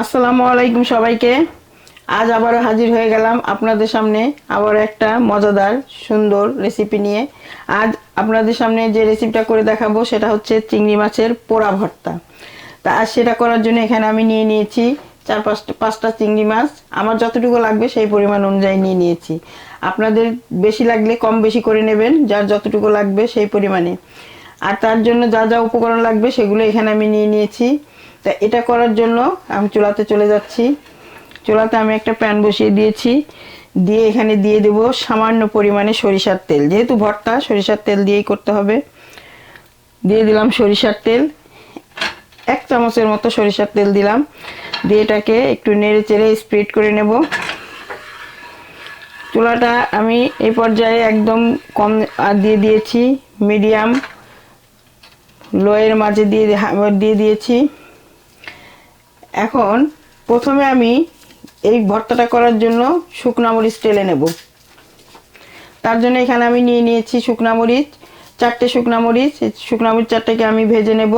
আসসালামু আলাইকুম সবাইকে। আজ আবারও হাজির হয়ে গেলাম আপনাদের সামনে আবার একটা মজাদার, সুন্দর রেসিপি নিয়ে। আজ আপনাদের সামনে যে রেসিপিটা করে দেখাবো সেটা হচ্ছে চিংড়ি মাছের পোড়া ভর্তা। তা আজ সেটা করার জন্য এখানে আমি নিয়ে নিয়েছি চার পাঁচটা পাঁচটা চিংড়ি মাছ। আমার যতটুকু লাগবে সেই পরিমাণ অনুযায়ী নিয়ে নিয়েছি। আপনাদের বেশি লাগলে কম বেশি করে নেবেন, যার যতটুকু লাগবে সেই পরিমাণে। আর তার জন্য যা যা উপকরণ লাগবে সেগুলো এখানে আমি নিয়ে নিয়েছি। তা এটা করার জন্য আমি চুলাতে চলে যাচ্ছি। চুলাতে আমি একটা প্যান বসিয়ে দিয়েছি। দিয়ে এখানে দিয়ে দেব সামান্য পরিমাণে সরিষার তেল। যেহেতু ভর্তা, সরিষার তেল দিয়েই করতে হবে। দিয়ে দিলাম সরিষার তেল। এক চামচের মতো সরিষার তেল দিলাম। দিয়ে এটাকে একটু নেড়ে চেড়ে স্প্রেড করে নেব। চুলাটা আমি এই পর্যায়ে একদম কম দিয়ে দিয়েছি। মিডিয়াম লোয়ের মাঝে দিয়ে দিয়ে দিয়েছি। এখন প্রথমে আমি এই ভর্তাটা করার জন্য শুকনা মরিচ টেলে নেব। তার জন্য এখানে আমি নিয়ে নিয়েছি শুকনা মরিচ, চারটে শুকনা মরিচ। শুকনা মরিচ চারটেকে আমি ভেজে নেব।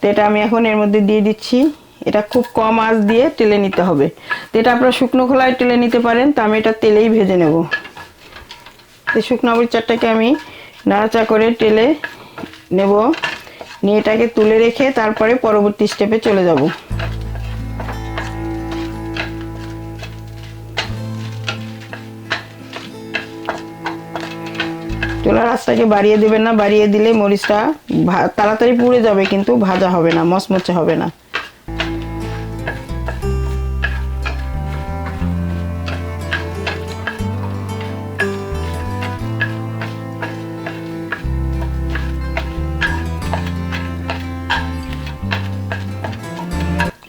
তো এটা আমি এখন এর মধ্যে দিয়ে দিচ্ছি। এটা খুব কম আঁচ দিয়ে টেলে নিতে হবে। তো এটা আপনারা শুকনো খোলায় টেলে নিতে পারেন। তো আমি এটা তেলেই ভেজে নেব। তো শুকনো মরিচ চারটাকে আমি নাড়াচা করে টেলে নেব। নিয়ে এটাকে তুলে রেখে তারপরে পরবর্তী স্টেপে চলে যাব। চুলার আঁচটাকে বাড়িয়ে দেবেন না, বাড়িয়ে দিলে মরিচটা তাড়াতাড়ি পুড়ে যাবে কিন্তু ভাজা হবে না, মচমচে হবে না।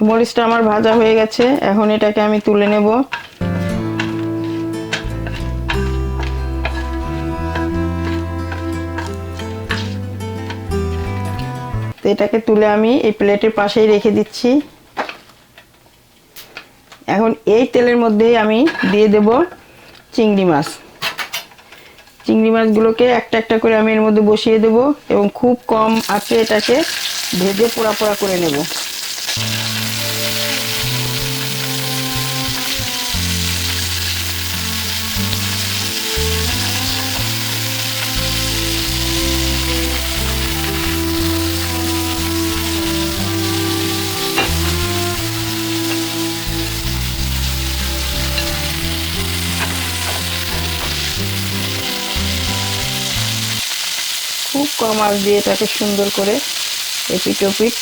মরিচটা আমার ভাজা হয়ে গেছে, এখন এটাকে আমি তুলে নেব। এটাকে তুলে আমি এই প্লেটের পাশেই রেখে দিচ্ছি। এখন এই তেলের মধ্যেই আমি দিয়ে দেব চিংড়ি মাছ। চিংড়ি মাছগুলোকে একটা একটা করে আমি এর মধ্যে বসিয়ে দেব এবং খুব কম আছে এটাকে ভেজে পোড়া পোড়া করে নেব। খুব কম আঁচ দিয়ে এটাকে সুন্দর করে এপিট ওপিট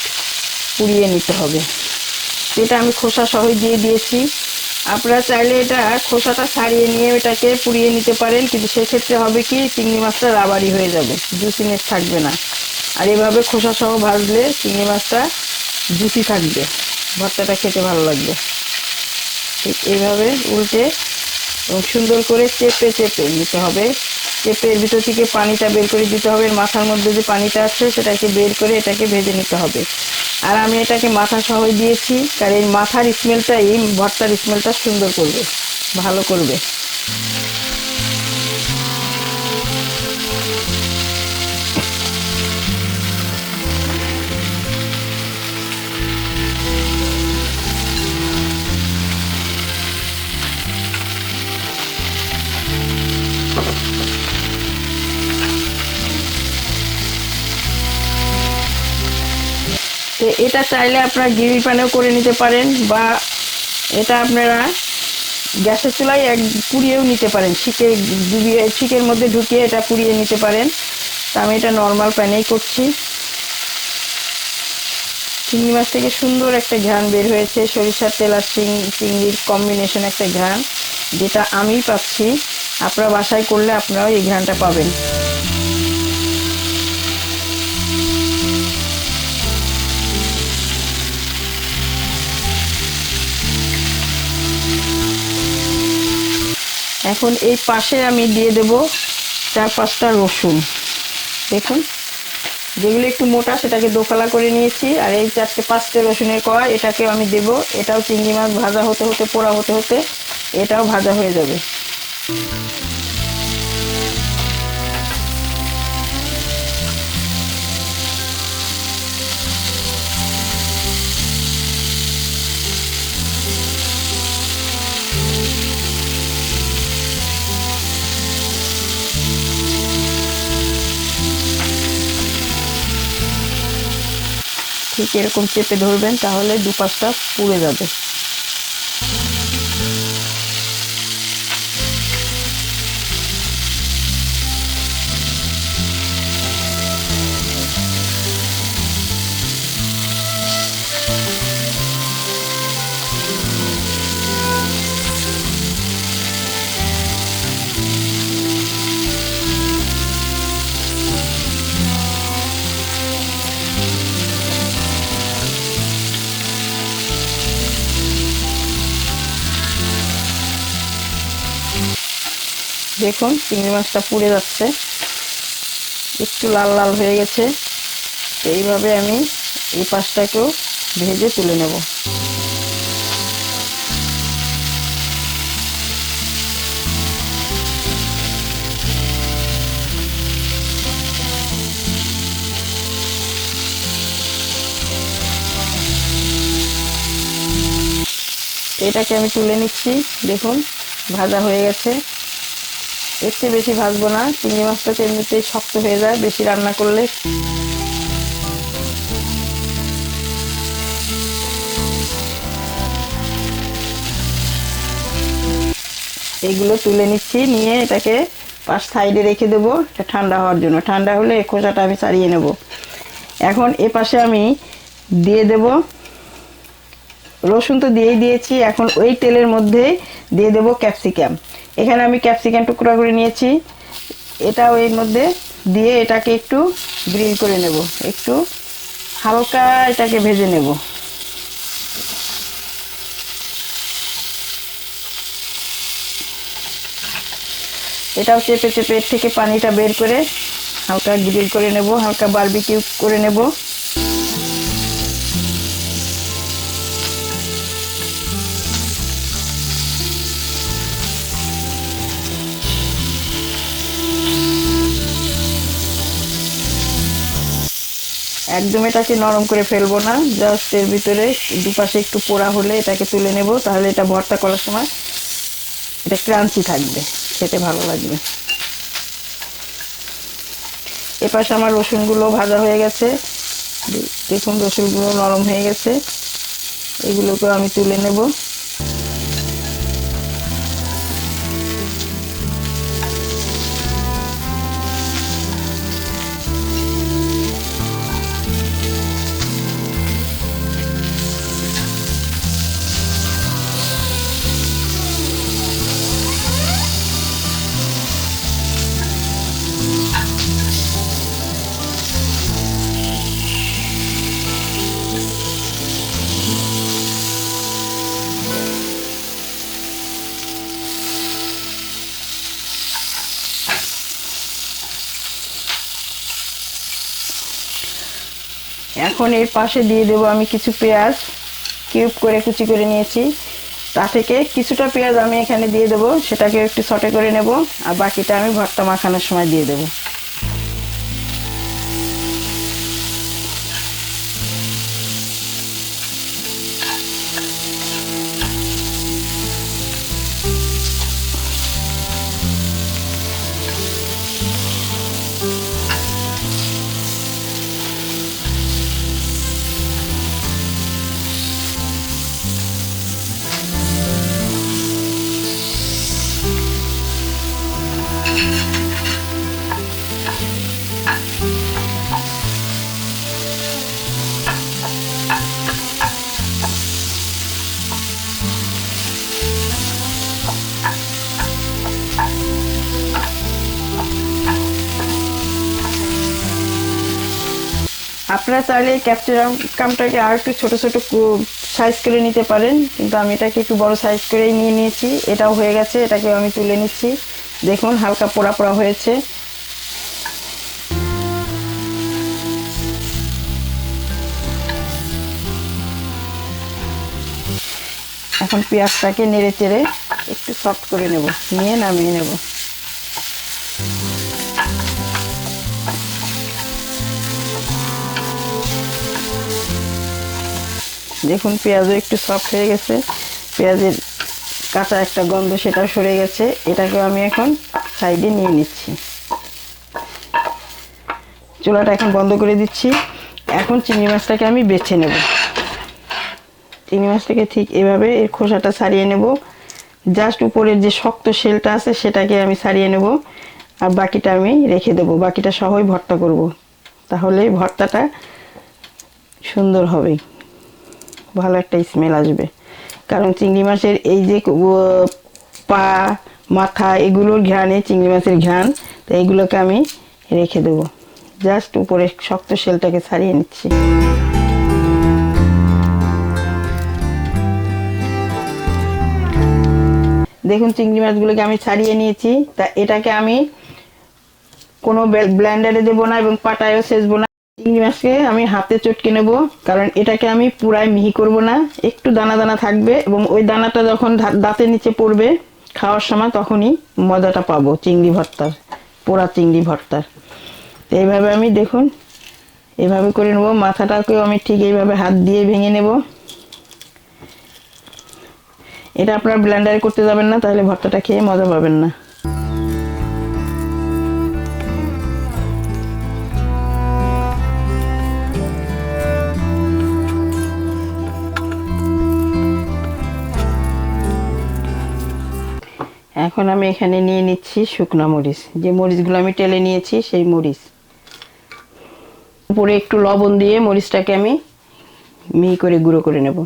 পুড়িয়ে নিতে হবে। এটা আমি খোসা সহ দিয়ে দিয়েছি। আপনারা চাইলে এটা খোসাটা ছাড়িয়ে নিয়ে এটাকে পুড়িয়ে নিতে পারেন, কিন্তু সেক্ষেত্রে হবে কি, চিংড়ি মাছটা রাবারি হয়ে যাবে জুসিনেস থাকবে না। আর এভাবে খোসা সহ ভাজলে চিংড়ি মাছটা জুসি থাকবে, ভর্তাটা খেতে ভালো লাগবে। ঠিক এইভাবে উল্টে এবং সুন্দর করে চেপে চেপে নিতে হবে। চেপে এর ভিতর থেকে পানিটা বের করে দিতে হবে মাথার মধ্যে যে পানিটা আছে সেটাকে বের করে এটাকে ভেজে নিতে হবে। আর আমি এটাকে মাথা সহ দিয়েছি, কারণ মাথার স্মেলটাই ভর্তার স্মেলটা সুন্দর করবে, ভালো করবে। তো এটা চাইলে আপনারা গ্রিল প্যানেও করে নিতে পারেন বা এটা আপনারা গ্যাসের চুলায় এক পুড়িয়েও নিতে পারেন। শিকে ডুবিয়ে শিকের মধ্যে ঢুকিয়ে এটা পুড়িয়ে নিতে পারেন। তা আমি এটা নর্মাল প্যানেই করছি। চিংড়ি মাছ থেকে সুন্দর একটা ঘ্রাণ বের হয়েছে। সরিষার তেল আর চিংড়ির কম্বিনেশন একটা ঘ্রাণ, যেটা আমিই পাচ্ছি। আপনারা বাসায় করলে আপনারাও এই ঘ্রাণটা পাবেন। এখন এই পাশে আমি দিয়ে দেব চার পাঁচটা রসুন। দেখুন, যেগুলো একটু মোটা, সেটাকে দোকালা করে নিয়েছি, আর এই চারটে পাঁচটে রসুনের কড়া এটাকেও আমি দেব। এটাও চিংড়ি মাছ ভাজা হতে হতে, পোড়া হতে হতে, এটাও ভাজা হয়ে যাবে। ঠিক এরকম চেপে ধরবেন তাহলে দুপাশটা পুড়ে যাবে। দেখুন, চিংড়ি মাছটা পুড়ে যাচ্ছে। একটু লাল লাল হয়ে গেছে। এইভাবে আমি এই পাশটাকেও ভেজে তুলে নেব। এটাকে আমি তুলে নিচ্ছি। দেখুন, ভাজা হয়ে গেছে। চেয়ে বেশি ভাজবো না। চিংড়ি মাছটা এমনিতেই শক্ত হয়ে যায়, বেশি রান্না করলে। এইগুলো তুলে নিচ্ছি, নিয়ে এটাকে পাশ সাইডে রেখে দেবো ঠান্ডা হওয়ার জন্য। ঠান্ডা হলে খোসাটা আমি ছাড়িয়ে নেব। এখন এ পাশে আমি দিয়ে দেব, রসুন তো দিয়েই দিয়েছি। এখন ওই তেলের মধ্যে দিয়ে দেব ক্যাপসিকাম। এখানে আমি ক্যাপসিকাম টুকরা করে নিয়েছি। এটা এর মধ্যে দিয়ে এটাকে একটু গ্রিল করে নেব। একটু হালকা এটাকে ভেজে নেব। এটাও চেপে চেপে এর থেকে পানিটা বের করে হালকা গ্রিল করে নেব, হালকা বারবিকিউ করে নেব। একদম এটাকে নরম করে ফেলব না জাস্ট এর ভিতরে দুপাশে একটু পোড়া হলে এটাকে তুলে নেব, তাহলে এটা ভর্তা করার সময় এটা ক্রাঞ্চি থাকবে, খেতে ভালো লাগবে। এপাশে আমার রসুনগুলো ভাজা হয়ে গেছে, দেখুন রসুনগুলো নরম হয়ে গেছে এগুলোকে আমি তুলে নেব। এখন এর পাশে দিয়ে দেব আমি কিছু পেঁয়াজ। কিউব করে কুচি করে নিয়েছি। তা থেকে কিছুটা পেঁয়াজ আমি এখানে দিয়ে দেবো। সেটাকে একটু সটে করে নেব। আর বাকিটা আমি ভর্তা মাখানোর সময় দিয়ে দেবো। আপনারা চাইলে ক্যাপসিকামটাকে আর একটু ছোটো ছোটো সাইজ করে নিতে পারেন, কিন্তু আমি এটাকে একটু বড় সাইজ করেই নিয়ে নিয়েছি। এটাও হয়ে গেছে এটাকে আমি তুলে নিচ্ছি। দেখুন, হালকা পোড়া পোড়া হয়েছে। এখন পেঁয়াজটাকে নেড়ে চেড়ে একটু সফট করে নেব, নিয়ে নামিয়ে নেব। দেখুন পেঁয়াজও একটু সফট হয়ে গেছে। পেঁয়াজের কাঁচা একটা গন্ধ সেটাও সরে গেছে। এটাকে আমি এখন সাইডে নিয়ে নিচ্ছি। চুলাটা এখন বন্ধ করে দিচ্ছি। এখন চিংড়ি মাছটাকে আমি বেছে নেব। চিংড়ি মাছটাকে ঠিক এভাবে এর খোসাটা ছাড়িয়ে নেব। জাস্ট উপরের যে শক্ত শেলটা আছে, সেটাকে আমি ছাড়িয়ে নেব। আর বাকিটা আমি রেখে দেবো। বাকিটা সহই ভর্তা করব। তাহলে ভর্তাটা সুন্দর হবে। ভালো একটা স্মেল আসবে। কারণ চিংড়ি মাছের এই যে পা, মাথা, এগুলোর ঘ্রাণে চিংড়ি মাছের ঘ্রাণ, তো এইগুলোকে আমি রেখে দেবো। জাস্ট উপরে শক্ত শেলটাকে ছাড়িয়ে নিচ্ছি। দেখুন চিংড়ি মাছগুলোকে আমি ছাড়িয়ে নিয়েছি, তা এটাকে আমি কোনো ব্ল্যান্ডারে দেবো না এবং পাটায়ও সেচবো না। চিংড়ি মাছকে আমি হাতে চটকে নেব, কারণ এটাকে আমি পুরাই মিহি করব না। একটু দানা দানা থাকবে এবং ওই দানাটা যখন দাঁতের নিচে পড়বে খাওয়ার সময় তখনই মজাটা পাবো, চিংড়ি ভর্তার, পোড়া চিংড়ি ভর্তার। এইভাবে আমি দেখুন এভাবে করে নেব, মাথাটাকেও আমি ঠিক এইভাবে হাত দিয়ে ভেঙে নেব। এটা আপনার ব্লেন্ডারে করতে যাবেন না, তাহলে ভর্তাটা খেয়ে মজা পাবেন না। এখন আমি এখানে নিয়ে নিচ্ছি শুকনা মরিচ। যে মরিচগুলো আমি টেলে নিয়েছি, সেই মরিচ। উপরে একটু লবণ দিয়ে মরিচটাকে আমি মিহি করে গুঁড়ো করে নেব।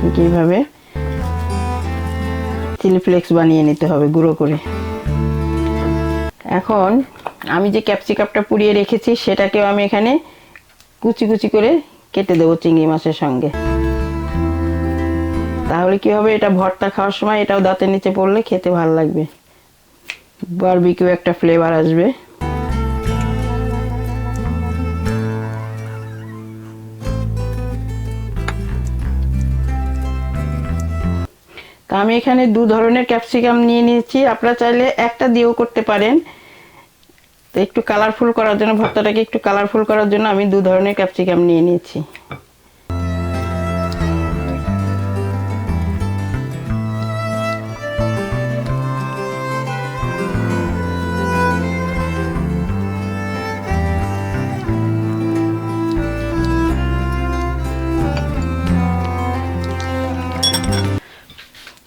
ঠিক এইভাবে চিলি ফ্লেক্স বানিয়ে নিতে হবে গুঁড়ো করে। এখন আমি যে ক্যাপসিকামটা পুড়িয়ে রেখেছি, সেটাকেও আমি এখানে কুচি কুচি করে কেটে দেবো চিংড়ি মাছের সঙ্গে। তাহলে কি হবে, এটা ভর্তা খাওয়ার সময় এটাও দাঁতের নিচে পড়লে খেতে ভালো লাগবে। বারবিকিউ একটা ফ্লেভার আসবে। তা আমি এখানে দু ধরনের ক্যাপসিকাম নিয়ে নিয়েছি। আপনারা চাইলে একটা দিয়েও করতে পারেন। একটু কালারফুল করার জন্য, ভর্তাটাকে একটু কালারফুল করার জন্য আমি দু ধরনের ক্যাপসিকাম নিয়ে নিয়েছি।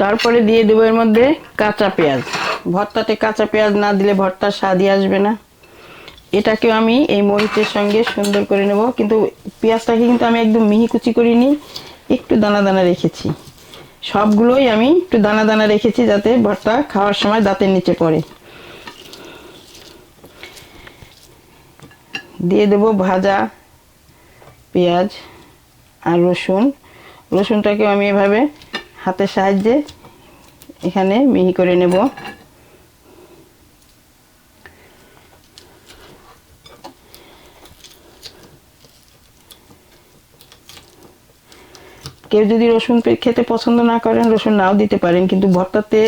তারপরে দিয়ে দেবো এর মধ্যে কাঁচা পেঁয়াজ। ভর্তাতে কাঁচা পেঁয়াজ না দিলে ভর্তার স্বাদই আসবে না। এটাকেও আমি এই মরিচের সঙ্গে সুন্দর করে নেব। কিন্তু পেঁয়াজটাকে কিন্তু আমি একদম মিহি কুচি করিনি একটু দানা দানা রেখেছি। সবগুলোই আমি একটু দানা দানা রেখেছি যাতে ভর্তা খাওয়ার সময় দাঁতের নিচে পড়ে। দিয়ে দেবো ভাজা পেঁয়াজ আর রসুন। রসুনটাকেও আমি এভাবে হাতের সাহায্যে এখানে মিহি করে নেব। কেউ যদি রসুন খেতে পছন্দ না করেন, রসুন নাও দিতে পারেন, কিন্তু ভর্তাতে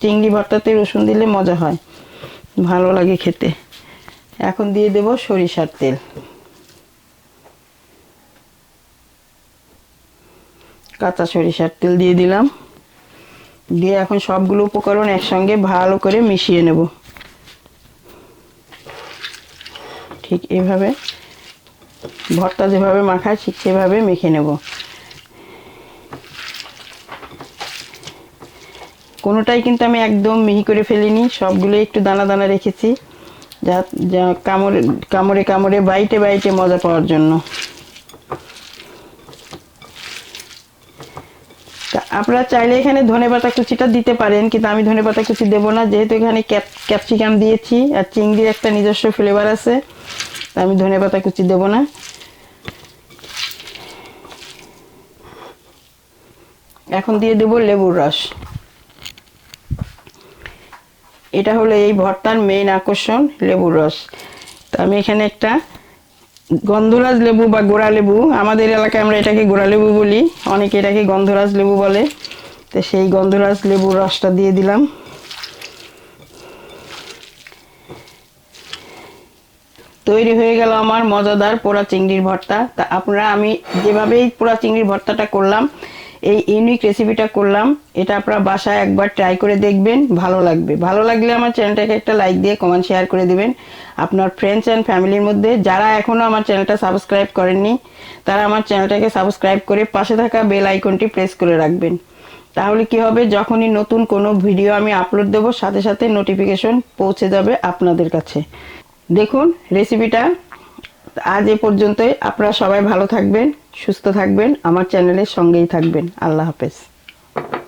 চিংড়ি ভর্তাতে রসুন দিলে মজা হয়। ভালো লাগে খেতে। এখন দিয়ে দেব সরিষার তেল। কাঁচা সরিষার তেল দিয়ে দিলাম। দিয়ে এখন সবগুলো উপকরণ একসঙ্গে ভালো করে মিশিয়ে নেব। ঠিক এভাবে, ভর্তা যেভাবে মাখায়, ঠিক সেভাবে মেখে নেব। কোনোটাই কিন্তু আমি একদম মিহি করে ফেলিনি সবগুলো একটু দানা দানা রেখেছি, যা কামড়ে কামড়ে কামড়ে, বাইটে বাইটে মজা পাওয়ার জন্য। আপনারা চাইলে এখানে ধনেপাতা কুচিটা দিতে পারেন, কিন্তু আমি ধনেপাতা কুচি দেবো না, যেহেতু এখানে ক্যাপসিকাম দিয়েছি আর চিংড়ির একটা নিজস্ব ফ্লেভার আছে আমি ধনেপাতা কুচি দেবো না। এখন দিয়ে দেবো লেবুর রস। এটা হলো এই ভর্তার মেইন আকর্ষণ, লেবুর রস। তো আমি এখানে একটা গন্ধরাজ লেবু বা গোড়া লেবু, আমাদের এলাকায় আমরা এটাকে গোড়া লেবু বলি, অনেকে এটাকে গন্ধরাজ লেবু বলে। তো সেই গন্ধরাজ লেবুর রসটা দিয়ে দিলাম। তৈরি হয়ে গেল আমার মজাদার পোড়া চিংড়ির ভর্তা। তা আপনারা আমি যেভাবেই পোড়া চিংড়ির ভর্তাটা করলাম এই ইউনিক রেসিপিটা করলাম। এটা আপনারা বাসায় একবার ট্রাই করে দেখবেন, ভালো লাগবে। ভালো লাগলে আমার চ্যানেলটাকে একটা লাইক দিয়ে কমেন্ট শেয়ার করে দিবেন। আপনার ফ্রেন্ডস অ্যান্ড ফ্যামিলির মধ্যে যারা এখনও আমার চ্যানেলটা সাবস্ক্রাইব করেননি, তারা আমার চ্যানেলটাকে সাবস্ক্রাইব করে পাশে থাকা বেল আইকনটি প্রেস করে রাখবেন। তাহলে কি হবে? যখনই নতুন কোনো ভিডিও আমি আপলোড দেব, সাথে সাথে নোটিফিকেশন পৌঁছে যাবে আপনাদের কাছে। দেখুন রেসিপিটা আজ এ পর্যন্তই। আপনারা সবাই ভালো থাকবেন, সুস্থ থাকবেন, আমার চ্যানেলের সঙ্গেই থাকবেন। আল্লাহ হাফেজ।